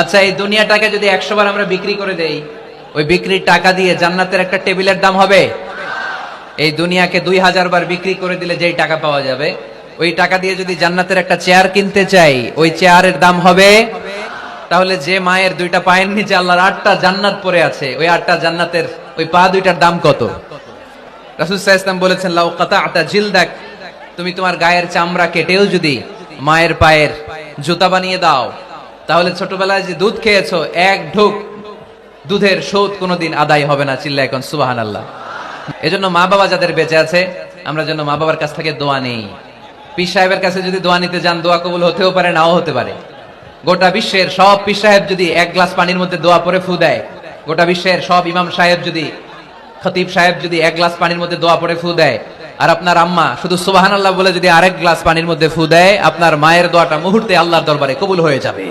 আচ্ছা এই দুনিয়াটাকে যদি একশো বার আমরা বিক্রি করে দেই, ওই বিক্রির টাকা দিয়ে জান্নাতের একটা টেবিলের দাম হবে? এই দুনিয়াকে দুই হাজার বার বিক্রি করে দিলে যেই টাকা পাওয়া যাবে, ওই টাকা দিয়ে যদি জান্নাতের একটা চেয়ার কিনতে চাই, ওই চেয়ারের দাম হবে? তাহলে যে মায়ের দুইটা পায়ের নিচে আল্লাহর আটটা জান্নাত পড়ে আছে, ওই আটটা জান্নাতের ওই পা দুইটার দাম কত? রাসুল ইসলাম বলেছেন, লাউ কাতা আটা জিল দেখ তুমি তোমার গায়ের চামড়া কেটেও যদি মায়ের পায়ের জুতা বানিয়ে দাও তাহলে ছোটবেলায় যে দুধ খেয়েছো, এক ঢোক, দুধের শোধ কোনোদিন আদায় হবে না চিল্লা এখন সুবাহান আল্লাহ এজন্য মা বাবা যাদের বেঁচে আছে, আমরা যেন মা বাবার কাছ থেকে দোয়া নেই। পীর সাহেবের কাছে যদি দোয়া নিতে যান, দোয়া কবুল হতেও পারে, নাও হতে পারে। গোটা বিশ্বের সব পীর সাহেব যদি এক গ্লাস পানির মধ্যে দোয়া পরে ফু দেয়, গোটা বিশ্বের সব ইমাম সাহেব যদি, খতিব সাহেব যদি এক গ্লাস পানির মধ্যে দোয়া পরে ফু দেয় আর আপনার আম্মা শুধু সুবাহান আল্লাহ বলে যদি আরেক গ্লাস পানির মধ্যে ফু দেয়, আপনার মায়ের দোয়াটা মুহূর্তে আল্লাহর দরবারে কবুল হয়ে যাবে।